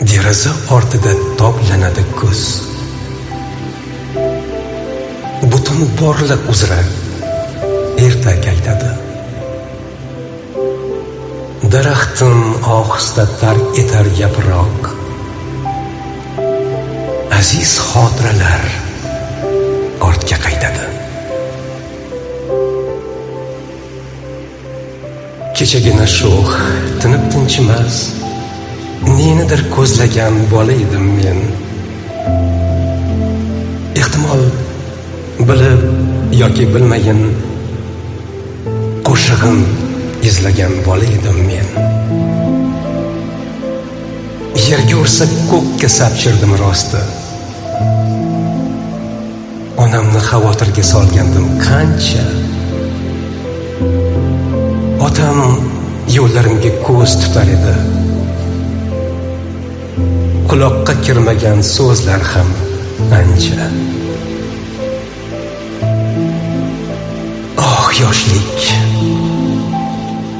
deraza ortida toblanadi kuz butun borliq uzra ertak aytadi. Daraxtim ohista tark etar yaproq. Aziz xotiralar ortga qaytadi. Kechagina sho'x tinib tinchimas. Nenidir ko'zlagan bola edim men. Ehtimol bilib yoki bilmayin qo'shig'im izlagan bola edim men. Yerga ursa ko'kka sapchirdim rosti. Onamni xavotirga solgandim qancha. Otam yo'llarimga ko'z tutar edi. Quloqqa kirmagan so'zlar ham ancha. Oh yoshlik.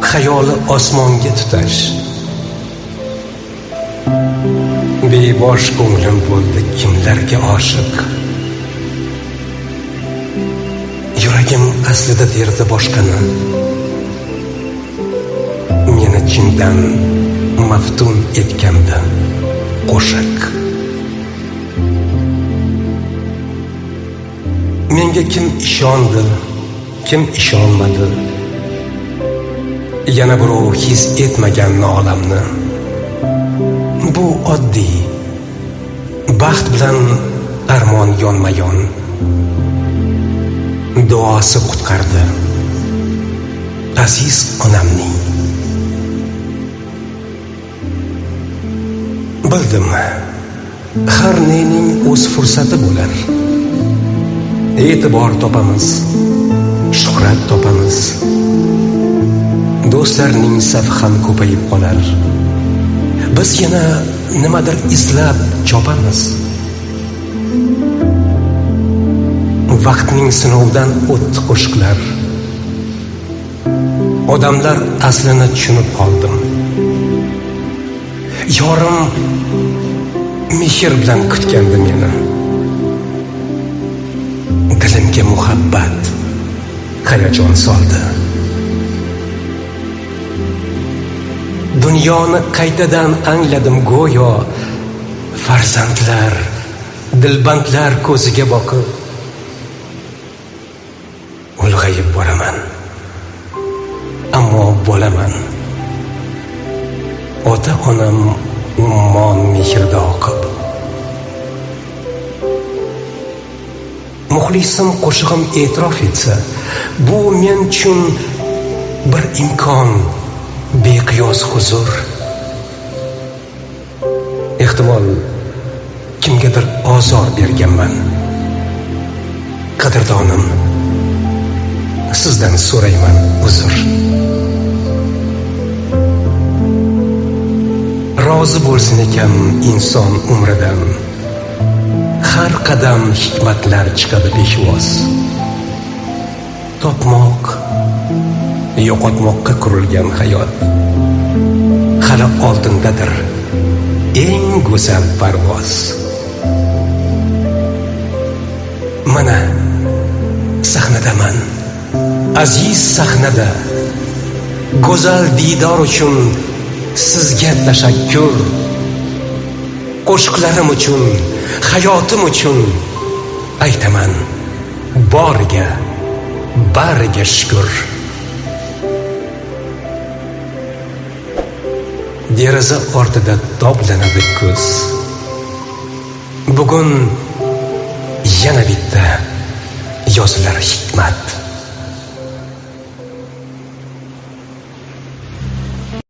Xayoli osmonga tutash. Bebosh ko'nglim bo'ldi kimlarga oshiq? Yuragim aslida derdi boshqani. Meni chindan maftun etgandi qo'shiq menga kim ishondi kim ishonmadi? Yana birov his etmagan nolamni. Bu oddiy baxt bilan armon yonma yon duosi qutqardi. Aziz onamning. Bildim har nening o'z fursati bo'lar. E'tibor topamiz shuhrat topamiz. Do'stlarning safi ham ko'payib qolar. Biz yana nimadir izlab chopamiz. Vaqtning sinovdan o'tdi qo'shiqlar. Odamlar aslini tushunib qoldim. Yorim mehr bilan kutgandi meni. Dilimga muhabbat hayajon soldi. Dunyoni qaytadan angladim go'yo farzandlar dilbandlar ko'ziga boqib ulg'ayib boraman. Ammo bo'laman. Onam ummon mehrda oqib muxlisim qo'shig'im e'tirof etsa bu men uchun bir imkon beqiyos huzur. Ehtimol kimgadir ozor berganman. Qadrdonim sizdan so'rayman uzr. Rozi bo'lsin ekan inson umridan. Har qadam hikmatlar chiqadi peshvoz topmoq yo'qotmoqqa qurilgan hayot. Hali oldindadir eng go'zal parvoz. Mana sahnadaman. Aziz sahnada go'zal diydor uchun sizga tashakkur. Qo'shiqlarim uchun hayotim uchun aytaman boriga bariga shukur deraza ortida toblanadi kuz bugun yana bitta yozilar hikmat.